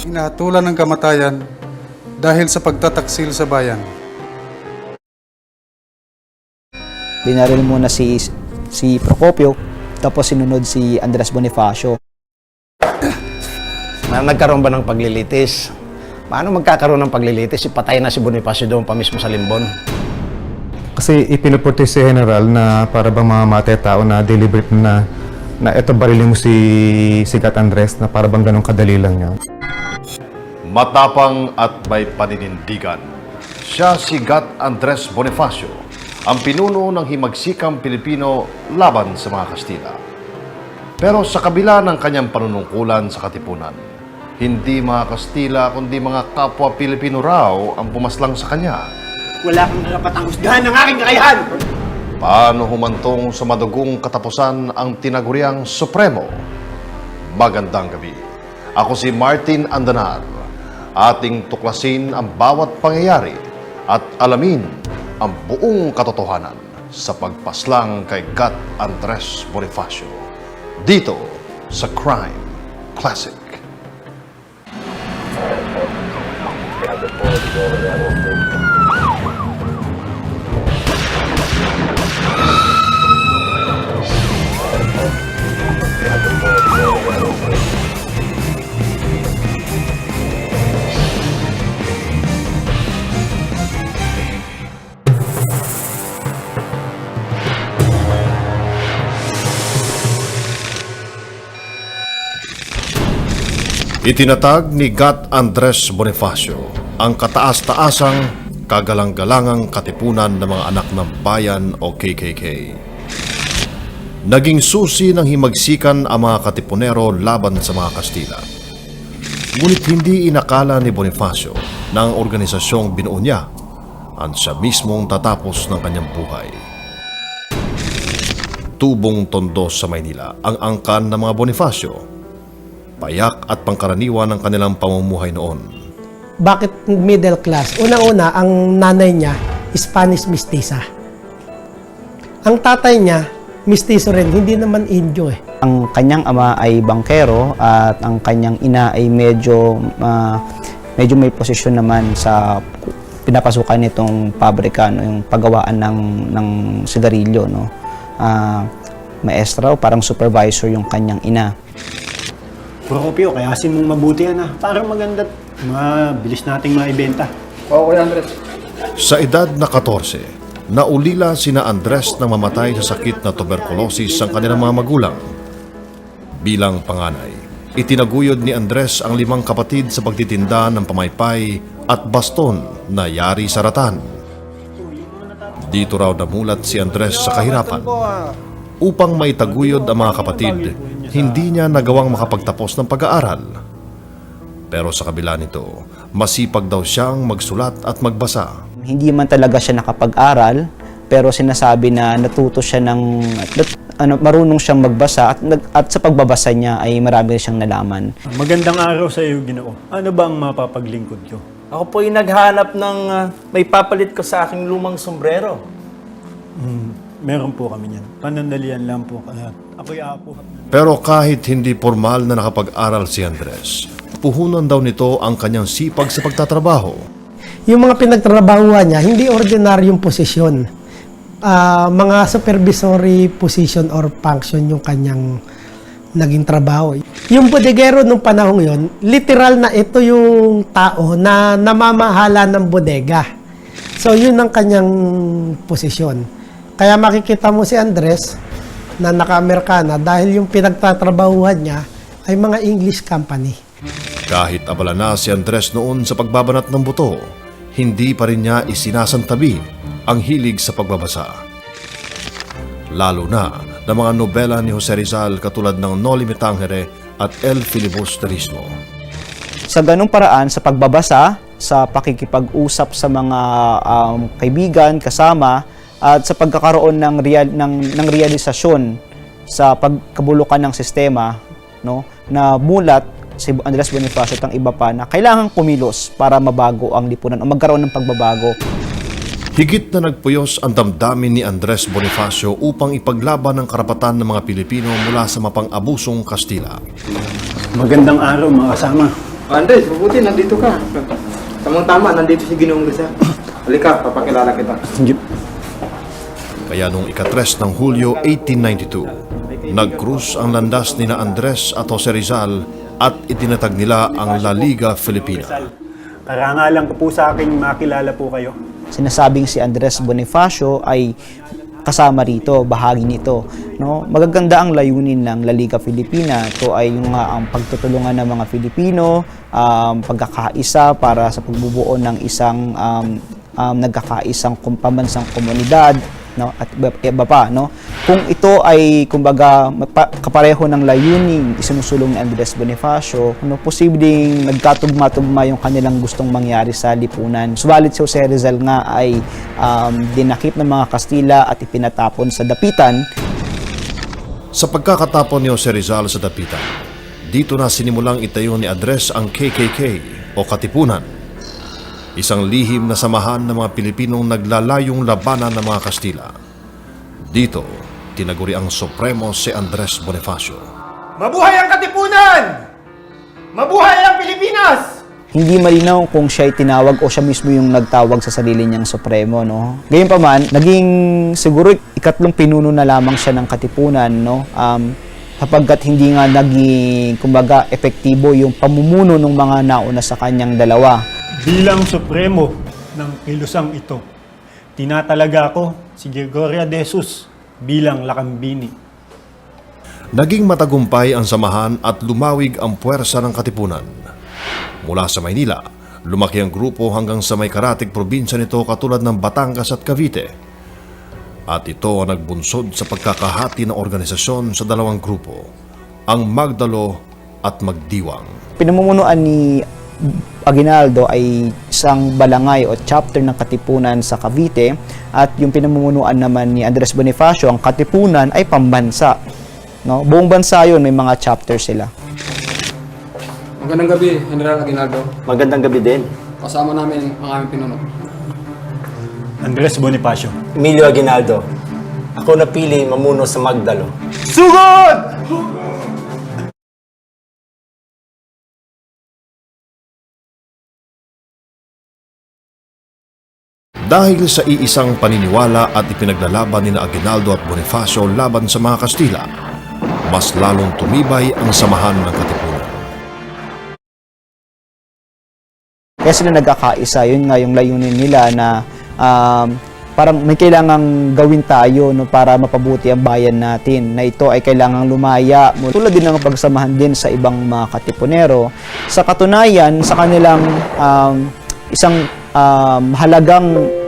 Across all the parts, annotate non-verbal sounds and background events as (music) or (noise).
Hinahatulan ng kamatayan dahil sa pagtataksil sa bayan. Binaril muna si si Procopio, tapos sinunod si Andres Bonifacio. Na nagkaroon ba ng paglilitis? Paano magkakaroon ng paglilitis? Ipatay na si Bonifacio doon pa mismo sa Limbon. Kasi ipinupurti si General na para bang mamamatay tao na deliberate na na eto barilin mo si Sigat Andres na para bang ganun kadali lang niya. Matapang at may paninindigan. Siya si Gat Andres Bonifacio, ang pinuno ng himagsikang Pilipino laban sa mga Kastila. Pero sa kabila ng kanyang panunungkulan sa Katipunan, hindi mga Kastila kundi mga kapwa Pilipino raw ang pumaslang sa kanya. Wala kang karapatang husgahan ng aking kakayahan! Paano humantong sa madugong katapusan ang tinaguriang Supremo? Magandang gabi. Ako si Martin Andanar. Ating tuklasin ang bawat pangyayari at alamin ang buong katotohanan sa pagpaslang kay Gat Andres Bonifacio. Dito sa Crime Classic. Itinatag ni Gat Andres Bonifacio ang kataas-taasang kagalang-galangang katipunan ng mga anak ng bayan o KKK. Naging susi ng himagsikan ang mga katipunero laban sa mga Kastila. Ngunit hindi inakala ni Bonifacio na ang organisasyong binuo niya ang siya mismong tatapos ng kanyang buhay. Tubong tondo sa Maynila ang angkan ng mga Bonifacio payak at pangkaraniwan ng kanilang pamumuhay noon. Bakit middle class? Unang-una, ang nanay niya, Spanish mestiza. Ang tatay niya, mestizo rin, hindi naman Indio eh. Ang kanyang ama ay bankero at ang kanyang ina ay medyo ah, medyo may posisyon naman sa pinapasukan nitong pabrika no, yung paggawaan ng ng sigarilyo no. Ah, maestra o parang supervisor yung kanyang ina. Procopio, kaya asin mong mabuti yan ah. Parang maganda. Mabilis nating maibenta. Sa edad na 14, naulila sina Andres na mamatay sa sakit na tuberculosis ang kanilang mga magulang. Bilang panganay, itinaguyod ni Andres ang limang kapatid sa pagtitinda ng pamaypay at baston na yari sa ratan. Dito raw namulat si Andres sa kahirapan. Upang maitaguyod ang mga kapatid, hindi niya nagawang makapagtapos ng pag-aaral. Pero sa kabila nito, masipag daw siyang magsulat at magbasa. Hindi man talaga siya nakapag-aral pero sinasabi na natuto siya ng nat- ano, marunong siyang magbasa at, at sa pagbabasa niya ay marami siyang nalaman. Magandang araw sa iyo, Ginoo. Ano ba ang mapapaglingkod ko? Ako po ay naghanap ng ah, may papalit ko sa aking lumang sombrero. Meron po kami yan. Panandalian lang po. Kaya ako'y apo. Pero kahit hindi formal na nakapag-aral si Andres, puhunan daw nito ang kanyang sipag sa pagtatrabaho. Yung mga pinagtrabahuan niya, hindi ordinaryong posisyon. Ah, mga supervisory position or function yung kanyang naging trabaho. Yung bodegero nung panahon yon, literal na ito yung tao na namamahala ng bodega. So yun ang kanyang posisyon. Kaya makikita mo si Andres na naka-Amerikana dahil yung pinagtatrabahuhan niya ay mga English company. Kahit abala na si Andres noon sa pagbabanat ng buto, hindi pa rin niya isinasantabi ang hilig sa pagbabasa. Lalo na ng mga nobela ni Jose Rizal katulad ng Noli Me Tangere at El Filibusterismo. Sa ganung paraan, sa pagbabasa, sa pakikipag-usap sa mga um, kaibigan, kasama, at sa pagkakaroon ng, real, ng, ng realisasyon sa pagkabulukan ng sistema, no, na mulat si Andres Bonifacio at ang iba pa na kailangan kumilos para mabago ang lipunan o magkaroon ng pagbabago. Higit na nagpuyos ang damdamin ni Andres Bonifacio upang ipaglaban ang karapatan ng mga Pilipino mula sa mapang-abusong Kastila. Magandang araw mga kasama. Andres, mabuti, nandito ka. Tamang-tama, nandito si Ginoong Rizal. Halika, papakilala kita. Kaya noong ikatres ng Hulyo 1892, nag-cruise ang landas ni na Andres at Jose Rizal at itinatag nila ang La Liga Filipina. Karangalan ko po sa akin makilala po kayo. sinasabing si Andres Bonifacio ay kasama rito, bahagi nito. No? Magaganda ang layunin ng La Liga Filipina. Ito ay yung nga ang pagtutulungan ng mga Filipino, um, pagkakaisa para sa pagbubuo ng isang um, um, nagkakaisang pambansang komunidad no? At iba, pa no? Kung ito ay kumbaga kapareho ng layuning isinusulong ni Andres Bonifacio no posibleng nagkatugma-tugma yung kanilang gustong mangyari sa lipunan. Subalit si Jose Rizal nga ay um, dinakip ng mga Kastila at ipinatapon sa dapitan. Sa pagkakatapon ni Jose Rizal sa Dapitan, dito na sinimulang itayo ni Andres ang KKK o Katipunan. Isang lihim na samahan ng mga Pilipinong naglalayong labanan ng mga Kastila. Dito, tinaguri ang Supremo si Andres Bonifacio. Mabuhay ang Katipunan! Mabuhay ang Pilipinas! hindi malinaw kung siya ay tinawag o siya mismo yung nagtawag sa sarili niyang supremo, no? Gayunpaman, naging siguro ikatlong pinuno na lamang siya ng katipunan, no? Um, sapagkat hindi nga naging, kumbaga, epektibo yung pamumuno ng mga nauna sa kanyang dalawa. Bilang supremo ng kilusang ito, tinatalaga ko si Gregoria de Jesus bilang lakambini. Naging matagumpay ang samahan at lumawig ang puwersa ng Katipunan. Mula sa Maynila, lumaki ang grupo hanggang sa may karatig probinsya nito katulad ng Batangas at Cavite. At ito ang nagbunsod sa pagkakahati ng organisasyon sa dalawang grupo, ang Magdalo at Magdiwang. Pinamumunuan ni Aguinaldo ay isang balangay o chapter ng Katipunan sa Cavite at yung pinamumunuan naman ni Andres Bonifacio, ang Katipunan ay pambansa. No? Buong bansa yun, may mga chapter sila. Magandang gabi, General Aguinaldo. Magandang gabi din. Kasama namin ang aming pinuno. Andres Bonifacio. Emilio Aguinaldo. Ako napili mamuno sa Magdalo. Sugod! Dahil sa iisang paniniwala at ipinaglalaban ni na Aguinaldo at Bonifacio laban sa mga Kastila, mas lalong tumibay ang samahan ng Katipunan. Kaya sila nagkakaisa, yun nga yung layunin nila na um, parang may kailangang gawin tayo no, para mapabuti ang bayan natin na ito ay kailangang lumaya. Tulad din ng pagsamahan din sa ibang mga katipunero. Sa katunayan, sa kanilang um, isang um, halagang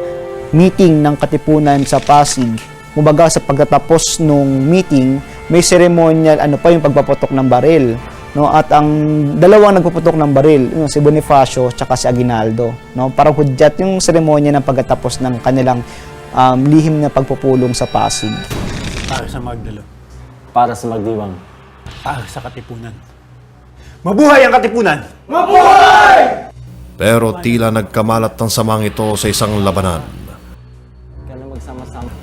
meeting ng katipunan sa Pasig, kumbaga sa pagtatapos nung meeting, may ceremonial ano pa yung pagpaputok ng baril no at ang dalawang nagpuputok ng baril yung si Bonifacio at si Aguinaldo no parang hudyat yung seremonya ng pagkatapos ng kanilang um, lihim na pagpupulong sa Pasig Para sa Magdalo. Para sa Magdiwang. Para sa Katipunan. Mabuhay ang Katipunan! Pero tila nagkamalat ng samang ito sa isang labanan.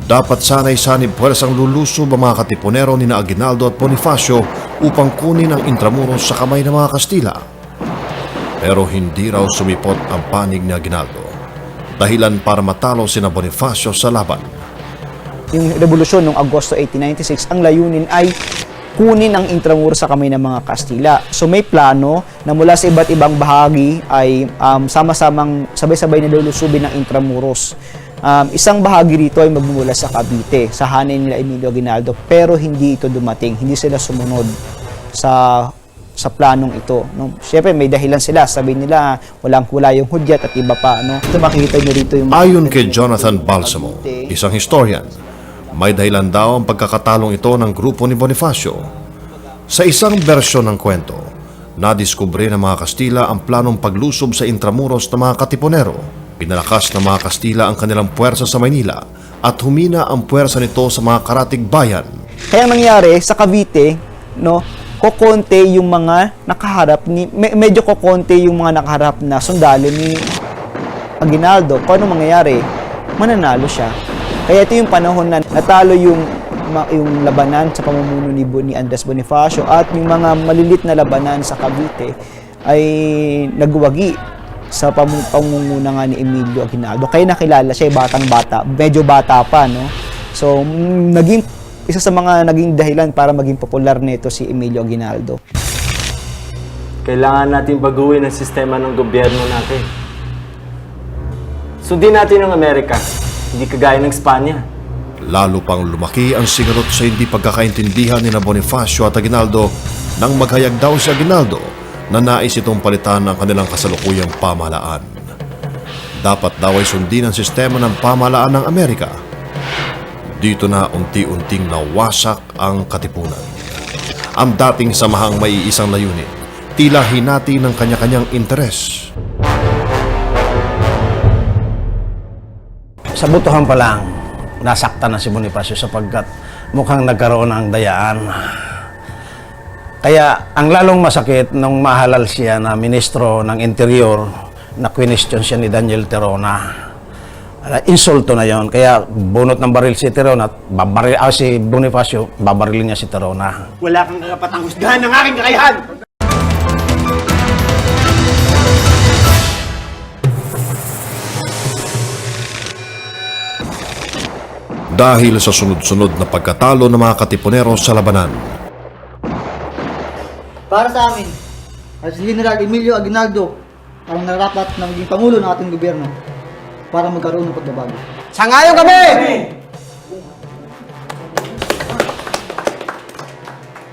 Dapat sana'y sanib puwersang lulusob ang mga katipunero ni na Aguinaldo at Bonifacio upang kunin ang Intramuros sa kamay ng mga Kastila. Pero hindi raw sumipot ang panig ni Aguinaldo. Dahilan para matalo sina Bonifacio sa laban. yung revolusyon noong Agosto 1896 ang layunin ay kunin ang Intramuros sa kamay ng mga Kastila. So may plano na mula sa iba't ibang bahagi ay um, sama-samang sabay-sabay na lulusubin ng Intramuros. Um, isang bahagi rito ay magmumula sa Cavite, sa hanay nila Emilio Aguinaldo, pero hindi ito dumating, hindi sila sumunod sa sa planong ito. No? Siyempre, may dahilan sila. Sabi nila, walang wala yung hudyat at iba pa. No? Ito makikita nyo rito yung... Ayon kay Jonathan Balsamo, isang historian, may dahilan daw ang pagkakatalong ito ng grupo ni Bonifacio. Sa isang bersyon ng kwento, nadiskubre ng mga Kastila ang planong paglusob sa Intramuros ng mga Katipunero. Pinalakas ng mga Kastila ang kanilang puwersa sa Maynila at humina ang puwersa nito sa mga karatig bayan. Kaya ang nangyari sa Cavite, no, kokonte yung mga nakaharap ni me- medyo kokonte yung mga nakaharap na sundalo ni Aguinaldo. Paano mangyayari? Mananalo siya. Kaya ito yung panahon na natalo yung yung labanan sa pamumuno ni, ni Andres Bonifacio at yung mga malilit na labanan sa Cavite ay nagwagi sa pamumuna nga ni Emilio Aguinaldo. Kaya nakilala siya, eh, batang-bata, medyo bata pa, no? So, mm, naging isa sa mga naging dahilan para maging popular nito si Emilio Aguinaldo. Kailangan natin baguhin ang sistema ng gobyerno natin. Sundin natin ang Amerika, hindi kagaya ng Espanya. Lalo pang lumaki ang sigalot sa hindi pagkakaintindihan ni na Bonifacio at Aguinaldo nang maghayag daw si Aguinaldo na nais itong palitan ang kanilang kasalukuyang pamahalaan. Dapat daw ay sundin ang sistema ng pamahalaan ng Amerika. Dito na unti-unting nawasak ang katipunan. Ang dating samahang may isang layunin, tila hinati ng kanya-kanyang interes. Sa butuhan pa lang, nasaktan na si Bonifacio sapagkat mukhang nagkaroon ng dayaan. Kaya ang lalong masakit nung mahalal siya na ministro ng interior na question siya ni Daniel Terona. Uh, insulto na yon Kaya bunot ng baril si Terona, babaril, ah, si Bonifacio, babarilin niya si Terona. Wala kang karapatang husgahan ng aking kakayahan! Dahil sa sunod-sunod na pagkatalo ng mga katipunero sa labanan, Para sa amin, as General Emilio Aguinaldo, ang narapat na maging Pangulo ng ating gobyerno para magkaroon ng pagbabago. Sangayon kami!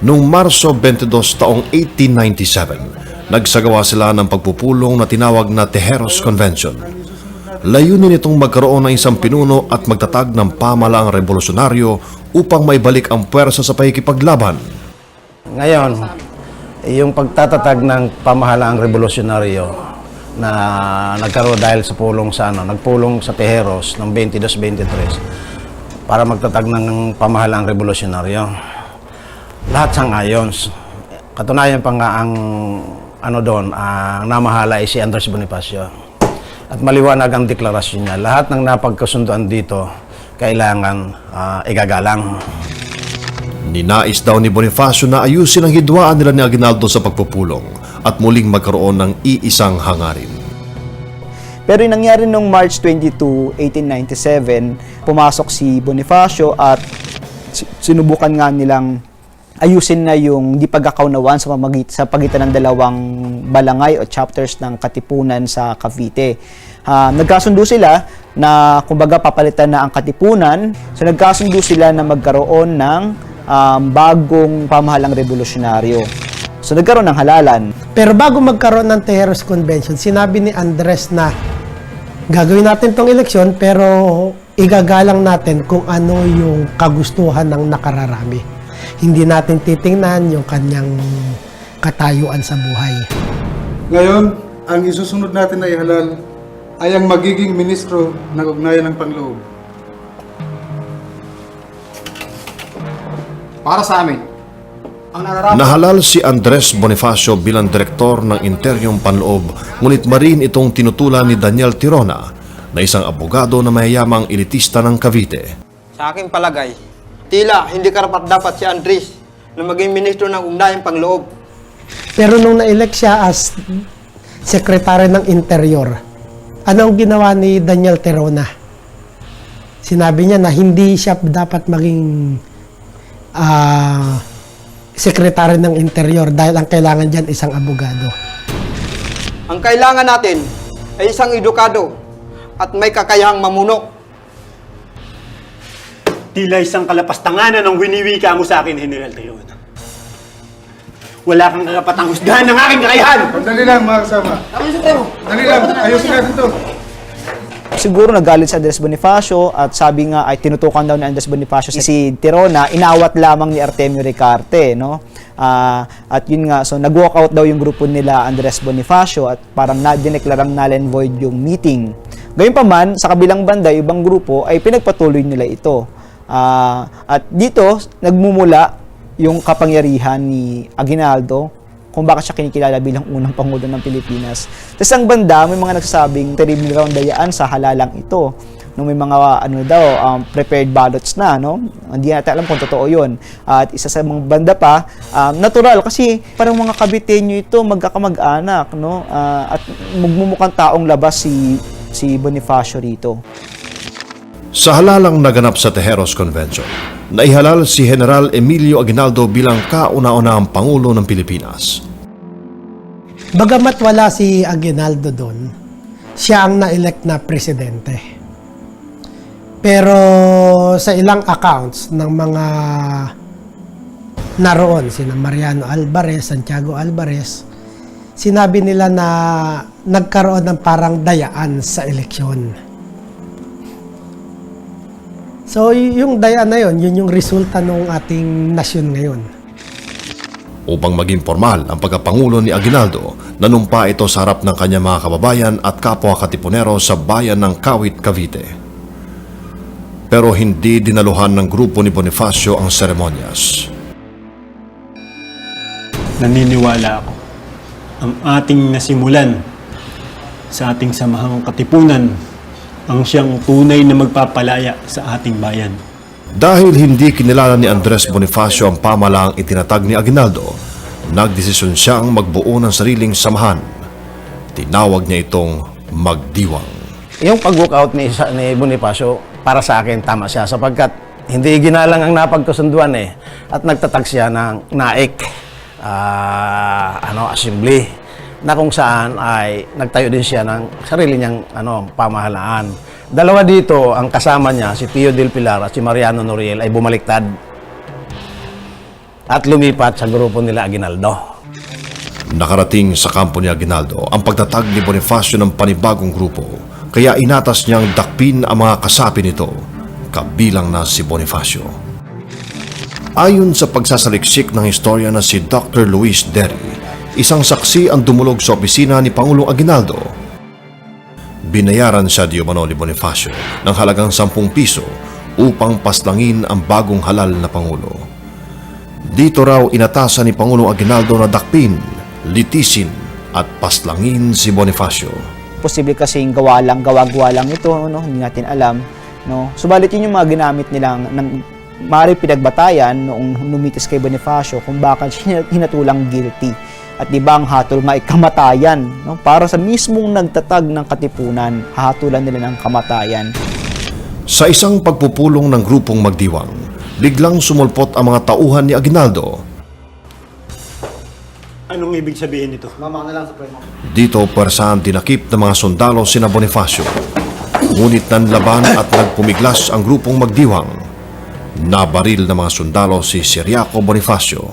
Noong Marso 22 taong 1897, nagsagawa sila ng pagpupulong na tinawag na Tejeros Convention. Layunin itong magkaroon ng isang pinuno at magtatag ng pamalaang revolusyonaryo upang maibalik ang puwersa sa pakikipaglaban. Ngayon, yung pagtatatag ng pamahalaang revolusyonaryo na nagkaroon dahil sa pulong sa ano, nagpulong sa Tejeros ng 22-23 para magtatag ng pamahalaang revolusyonaryo. Lahat sang ayon. Katunayan pa nga ang ano doon, ang namahala ay si Andres Bonifacio. At maliwanag ang deklarasyon niya. Lahat ng napagkasunduan dito kailangan ah, igagalang. Ninais daw ni Bonifacio na ayusin ang hidwaan nila ni Aguinaldo sa pagpupulong at muling magkaroon ng iisang hangarin. Pero yung nangyari nung March 22, 1897, pumasok si Bonifacio at si- sinubukan nga nilang ayusin na yung di pagkakaunawan sa, pamagit, sa pagitan ng dalawang balangay o chapters ng Katipunan sa Cavite. Ah, nagkasundo sila na kumbaga papalitan na ang Katipunan. So nagkasundo sila na magkaroon ng um, bagong pamahalang revolusyonaryo. So nagkaroon ng halalan. Pero bago magkaroon ng Tejeros Convention, sinabi ni Andres na gagawin natin tong eleksyon pero igagalang natin kung ano yung kagustuhan ng nakararami. Hindi natin titingnan yung kanyang katayuan sa buhay. Ngayon, ang isusunod natin na ihalal ay ang magiging ministro ng ugnayan ng Panloob. Para sa amin, ang nararapat Nahalal si Andres Bonifacio bilang direktor ng Interyong Panloob, ngunit marin itong tinutulan ni Daniel Tirona na isang abogado na mayayamang elitista ng Cavite. Sa aking palagay, tila hindi karapat dapat si Andres na maging ministro ng ugnayang pangloob. Pero nung na-elect siya as sekretary ng interior, ano ang ginawa ni Daniel Terona? Sinabi niya na hindi siya dapat maging ah sekretary ng interior dahil ang kailangan dyan isang abogado. Ang kailangan natin ay isang edukado at may kakayahang mamuno. Tila isang kalapastanganan ang winiwika mo sa akin, General Tayon. Wala kang karapatang husgahan ng aking kakayahan! Dali lang mga kasama. Dali lang, ayusin natin to. Siguro nagalit si Andres Bonifacio at sabi nga ay tinutukan daw ni Andres Bonifacio si, si Tirona, inawat lamang ni Artemio Ricarte, no? Ah, at yun nga, so nag-walkout daw yung grupo nila Andres Bonifacio at parang na dineklarang null and void yung meeting. Gayunpaman, sa kabilang banda, ibang grupo ay pinagpatuloy nila ito. Ah, at dito, nagmumula yung kapangyarihan ni Aguinaldo kung bakit siya kinikilala bilang unang Pangulo ng Pilipinas. Tapos ang banda, may mga nagsasabing terrible raw dayaan sa halalang ito. no may mga ano daw um, prepared ballots na no hindi natin alam kung totoo yun at isa sa mga banda pa um, natural kasi parang mga kabitenyo ito magkakamag-anak no Ah, at magmumukhang taong labas si si Bonifacio rito Sa halalang naganap sa Tejeros Convention, naihalal si General Emilio Aguinaldo bilang kauna-unahang Pangulo ng Pilipinas. Bagamat wala si Aguinaldo doon, siya ang na-elect na presidente. Pero sa ilang accounts ng mga naroon, sina Mariano Alvarez, Santiago Alvarez, sinabi nila na nagkaroon ng parang dayaan sa eleksyon. So, yung dayaan na yun, yun yung resulta ng ating nasyon ngayon. Upang maging formal ang pagkapangulo ni Aguinaldo, nanumpa ito sa harap ng kanyang mga kababayan at kapwa katipunero sa bayan ng Kawit, Cavite. Pero hindi dinaluhan ng grupo ni Bonifacio ang seremonyas. Naniniwala ako. Ang ating nasimulan sa ating samahang katipunan ang siyang tunay na magpapalaya sa ating bayan. Dahil hindi kinilala ni Andres Bonifacio ang pamalaang itinatag ni Aguinaldo, nagdesisyon siyang magbuo ng sariling samahan. Tinawag niya itong magdiwang. Yung pag-walkout ni, ni Bonifacio, para sa akin, tama siya. Sapagkat hindi ginalang ang napagkasunduan eh. At nagtatag siya ng naik, ah, ano, assembly na kung saan ay nagtayo din siya ng sarili niyang ano, pamahalaan. Dalawa dito, ang kasama niya, si Pio Del Pilar at si Mariano Noriel ay bumaliktad at lumipat sa grupo nila Aguinaldo. Nakarating sa kampo ni Aguinaldo ang pagtatag ni Bonifacio ng panibagong grupo, kaya inatas niyang dakpin ang mga kasapi nito, kabilang na si Bonifacio. Ayon sa pagsasaliksik ng historia na si Dr. Luis Derry, isang saksi ang dumulog sa opisina ni Pangulong Aguinaldo. Binayaran siya di umano ni Bonifacio ng halagang 10 piso upang paslangin ang bagong halal na Pangulo. Dito raw inatasan ni Pangulong Aguinaldo na dakpin, litisin at paslangin si Bonifacio. posible kasing gawa lang, gawa-gawa lang ito, no? hindi natin alam. No? Subalit yun yung mga ginamit nilang ng maaari pinagbatayan noong numitis kay Bonifacio kung bakit siya hinatulang guilty. At di ba ang hatol nga ay kamatayan. No? Para sa mismong nagtatag ng katipunan, hahatulan nila ng kamatayan. Sa isang pagpupulong ng grupong magdiwang, biglang sumulpot ang mga tauhan ni Aguinaldo. Anong ibig sabihin nito? Mama na lang sa premo. Dito persahan dinakip ng mga sundalo sina Bonifacio. Ngunit nanlaban at nagpumiglas ang grupong magdiwang. Nabaril ng mga sundalo si Siriaco Bonifacio,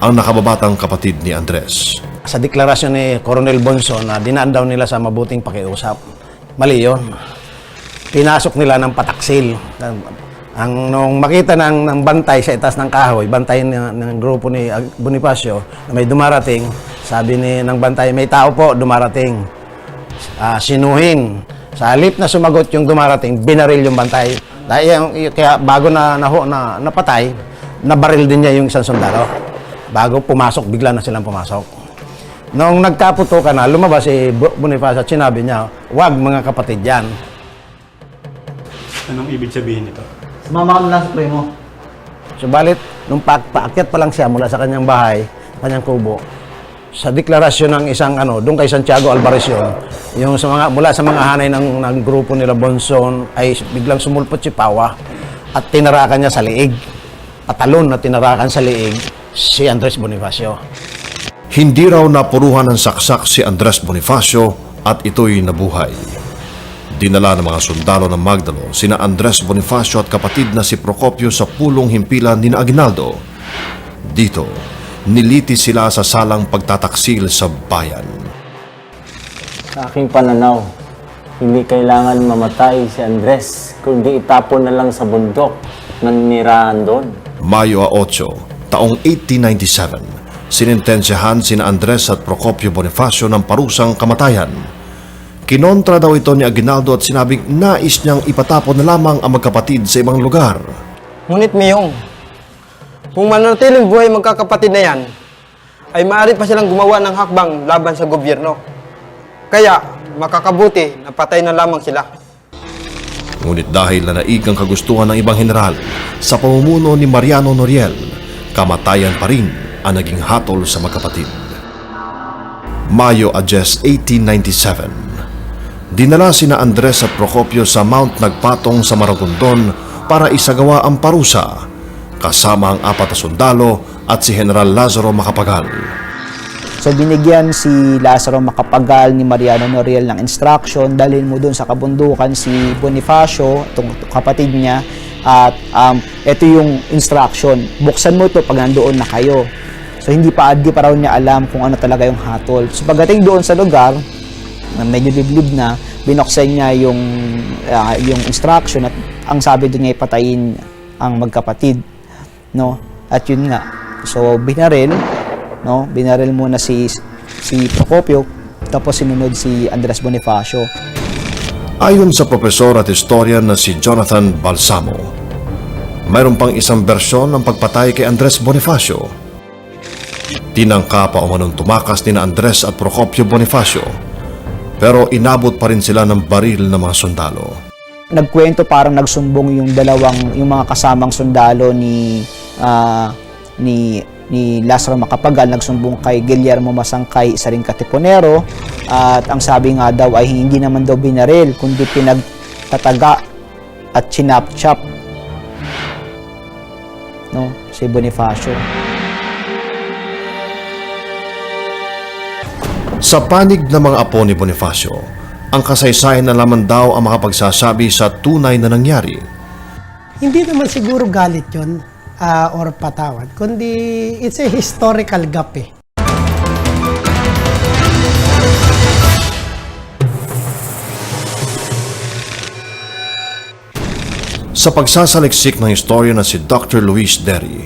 ang nakababatang kapatid ni Andres. sa deklarasyon ni Coronel Bonson na dinaan daw nila sa mabuting pakiusap. Mali yun. Pinasok nila ng pataksil. Ang nung makita ng, ng bantay sa itas ng kahoy, bantay ng, ng grupo ni Ag- Bonifacio na may dumarating, sabi ni ng bantay, may tao po dumarating. Ah, sinuhin. Sa halip na sumagot yung dumarating, binaril yung bantay. Dahil yung, kaya bago na, na, na napatay, nabaril din niya yung isang sundalo. Bago pumasok, bigla na silang pumasok. Nung nagkaputo ka na, lumabas si Bonifacio at sinabi niya, wag mga kapatid yan. Anong ibig sabihin nito? Mama ka na lang sa premo. Subalit, nung pa paakyat pa lang siya mula sa kanyang bahay, kanyang kubo, sa deklarasyon ng isang ano, doon kay Santiago Alvarez yun, yung sa mga, mula sa mga hanay ng, ng grupo nila Bonson, ay biglang sumulpot si Pawa at tinarakan niya sa liig. Patalon na tinarakan sa liig si Andres Bonifacio. Hindi raw napuruhan ng saksak si Andres Bonifacio at ito'y nabuhay. Dinala ng mga sundalo ng Magdalo sina Andres Bonifacio at kapatid na si Procopio sa pulong himpilan ni Aguinaldo. Dito, niliti sila sa salang pagtataksil sa bayan. Sa aking pananaw, hindi kailangan mamatay si Andres, kundi itapon na lang sa bundok na nirahan doon. Mayo 8, taong 1897, sinintensyahan sina Andres at Procopio Bonifacio ng parusang kamatayan. Kinontra daw ito ni Aguinaldo at sinabing nais niyang ipatapon na lamang ang magkapatid sa ibang lugar. Ngunit Miyong, kung mananatiling buhay magkakapatid na yan, ay maaari pa silang gumawa ng hakbang laban sa gobyerno. Kaya, makakabuti na patay na lamang sila. Ngunit dahil na naig ang kagustuhan ng ibang general sa pamumuno ni Mariano Noriel, kamatayan pa rin ang naging hatol sa magkapatid. Mayo Adjes 1897 Dinala sina Andres at Procopio sa Mount Nagpatong sa Maragondon para isagawa ang parusa kasama ang apat na sundalo at si General Lazaro Macapagal. So binigyan si Lazaro Macapagal ni Mariano Noriel ng instruction, dalhin mo doon sa kabundukan si Bonifacio, itong kapatid niya, at um, ito yung instruction, buksan mo ito pag nandoon na kayo. So hindi pa, hindi pa raw niya alam kung ano talaga yung hatol. So pagdating doon sa lugar, medyo liblib na, binuksan niya yung, ah, yung instruction at ang sabi doon niya ipatayin ang magkapatid. No? At yun nga. So binaril, no? Binaril muna si si Procopio tapos sinunod si Andres Bonifacio. Ayon sa profesor at historian na si Jonathan Balsamo, mayroon pang isang bersyon ng pagpatay kay Andres Bonifacio. Tinangka pa umanong tumakas ni na Andres at Procopio Bonifacio, pero inabot pa rin sila ng baril ng mga sundalo. Nagkwento parang nagsumbong yung dalawang yung mga kasamang sundalo ni ah, ni ni Lazaro Macapagal nagsumbong kay Guillermo Masangkay, isa ring katipunero at ang sabi nga daw ay hindi naman daw binaril kundi pinagtataga at chinap-chop no si Bonifacio. Sa panig ng mga apo ni Bonifacio, ang kasaysayan na lamang daw ang makapagsasabi sa tunay na nangyari. Hindi naman siguro galit yon ah, or patawad, kundi it's a historical gap eh. Sa pagsasaliksik ng istorya na si Dr. Luis Derry,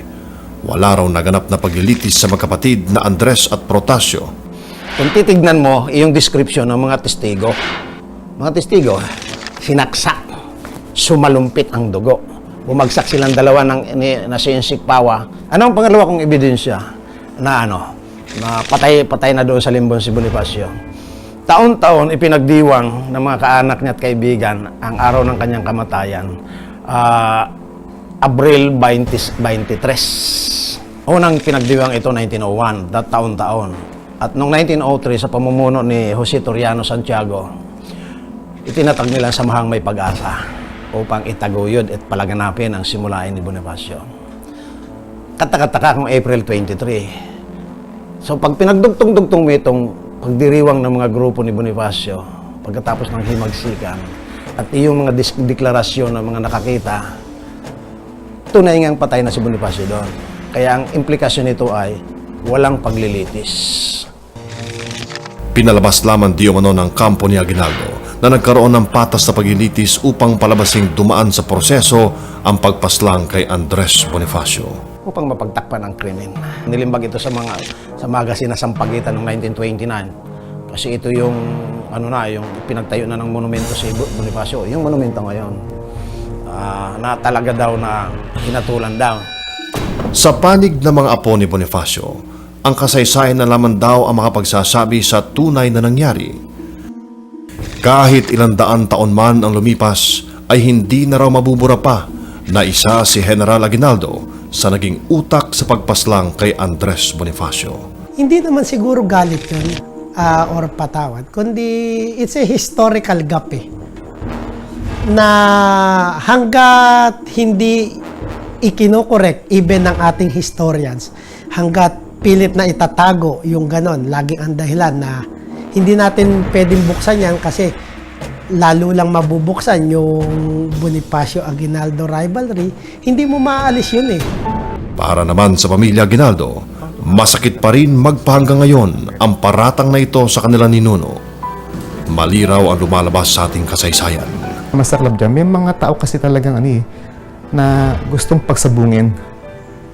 wala raw naganap na paglilitis sa magkapatid na Andres at Protasio. Kung titignan mo yung description ng mga testigo, mga testigo, sinaksak, sumalumpit ang dugo. Bumagsak silang dalawa ng ni, na siyensik pawa. Ano ang pangalawa kong ebidensya na ano, na patay, patay na doon sa limbon si Bonifacio? Taon-taon ipinagdiwang ng mga kaanak niya at kaibigan ang araw ng kanyang kamatayan. Ah, Abril 20, 23. Unang pinagdiwang ito 1901, dat taon-taon. At noong 1903 sa pamumuno ni Jose Toriano Santiago, itinatag nila ang samahang may pag-asa upang itaguyod at palaganapin ang simulain ni Bonifacio. Katakataka kung April 23. So pag pinagdugtong-dugtong mo itong pagdiriwang ng mga grupo ni Bonifacio pagkatapos ng himagsikan at iyong mga deklarasyon ng mga nakakita, tunay ngang patay na si Bonifacio doon. Kaya ang implikasyon nito ay walang paglilitis. Pinalabas lamang di umano ng kampo ni Aguinaldo na nagkaroon ng patas na paglilitis upang palabasing dumaan sa proseso ang pagpaslang kay Andres Bonifacio. upang mapagtakpan ang krimen. Nilimbag ito sa mga sa magazine na Sampagitan noong 1929. Kasi ito yung ano na, yung pinagtayo na ng monumento si Bonifacio, yung monumento ngayon. Ah, na talaga daw na hinatulan daw. Sa panig ng mga apo ni Bonifacio, ang kasaysayan na lamang daw ang makapagsasabi sa tunay na nangyari. Kahit ilang daan taon man ang lumipas, ay hindi na raw mabubura pa na isa si General Aguinaldo sa naging utak sa pagpaslang kay Andres Bonifacio. Hindi naman siguro galit yun ah, or patawad, kundi it's a historical gap eh. Na hanggat hindi ikinokorek even ng ating historians, hanggat pilit na itatago yung ganon, laging ang dahilan na hindi natin pwedeng buksan yan kasi lalo lang mabubuksan yung Bonifacio Aguinaldo rivalry, hindi mo maaalis yun eh. Para naman sa pamilya Aguinaldo, masakit pa rin magpahanggang ngayon ang paratang na ito sa kanilang ninuno. Maliraw ang lumalabas sa ating kasaysayan. Masaklap dyan, may mga tao kasi talagang ano eh, na gustong pagsabungin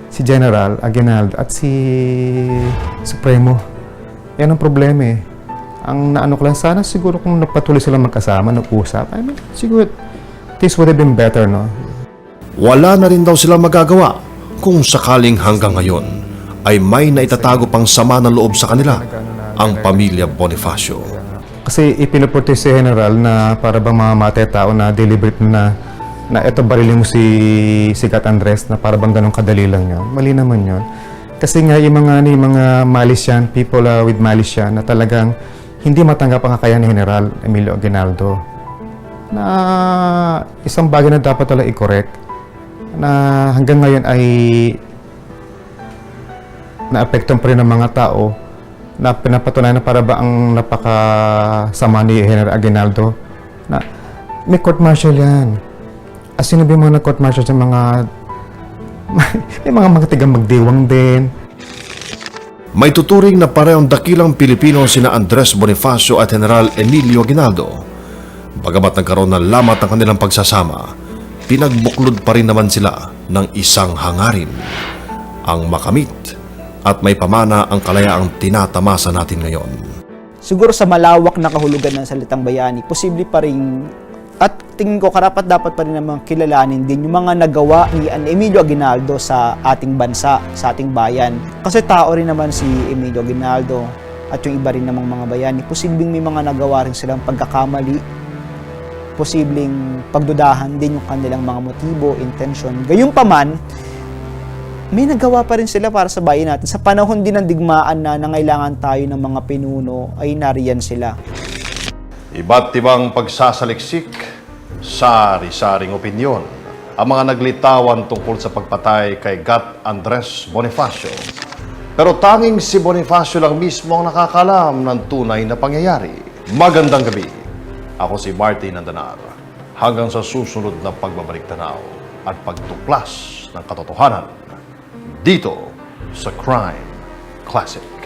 si General Aguinaldo at si Supremo. Yan ang problema eh. Ang naano ko lang, sana siguro kung nagpatuloy sila magkasama, nag-usap, I mean, siguro things would have been better, no? Wala na rin daw sila magagawa kung sakaling hanggang ngayon ay may naitatago pang sama ng loob sa kanila ang pamilya Bonifacio. Kasi ipinupurti si General na para bang mamamatay tao na deliberate na na eto barilin mo si Sigat Andres na para bang ganun kadali lang yun. Mali naman yun. Kasi nga yung mga, ano, yung mga malice yan, people uh, with malice yan, na talagang hindi matanggap ang kakayahan ni General Emilio Aguinaldo. Na isang bagay na dapat talaga i-correct na hanggang ngayon ay naapektuhan pa rin ng mga tao na pinapatunayan na para ba ang napakasama ni General Aguinaldo na may court martial yan. As sinabi mo na court martial sa mga (laughs) may mga mga tigang magdiwang din. May tuturing na parehong dakilang Pilipino sina Andres Bonifacio at General Emilio Aguinaldo. Bagamat nagkaroon ng lamat ng kanilang pagsasama, pinagbuklod pa rin naman sila ng isang hangarin. Ang makamit at may pamana ang kalayaang tinatamasa natin ngayon. Siguro sa malawak na kahulugan ng salitang bayani, posible pa rin at tingin ko karapat dapat pa rin naman kilalanin din yung mga nagawa ni Emilio Aguinaldo sa ating bansa, sa ating bayan. Kasi tao rin naman si Emilio Aguinaldo at yung iba rin namang mga bayani. Posibleng may mga nagawa rin silang pagkakamali, posibleng pagdudahan din yung kanilang mga motibo, intention. Gayunpaman, may nagawa pa rin sila para sa bayan natin. Sa panahon din ng digmaan na nangailangan tayo ng mga pinuno, ay nariyan sila. Iba't ibang pagsasaliksik, sari-saring opinyon ang mga naglitawan tungkol sa pagpatay kay Gat Andres Bonifacio. Pero tanging si Bonifacio lang mismo ang nakakalam ng tunay na pangyayari. Magandang gabi. Ako si Martin Andanar. Hanggang sa susunod na pagbabalik tanaw at pagtuklas ng katotohanan dito sa Crime Classic.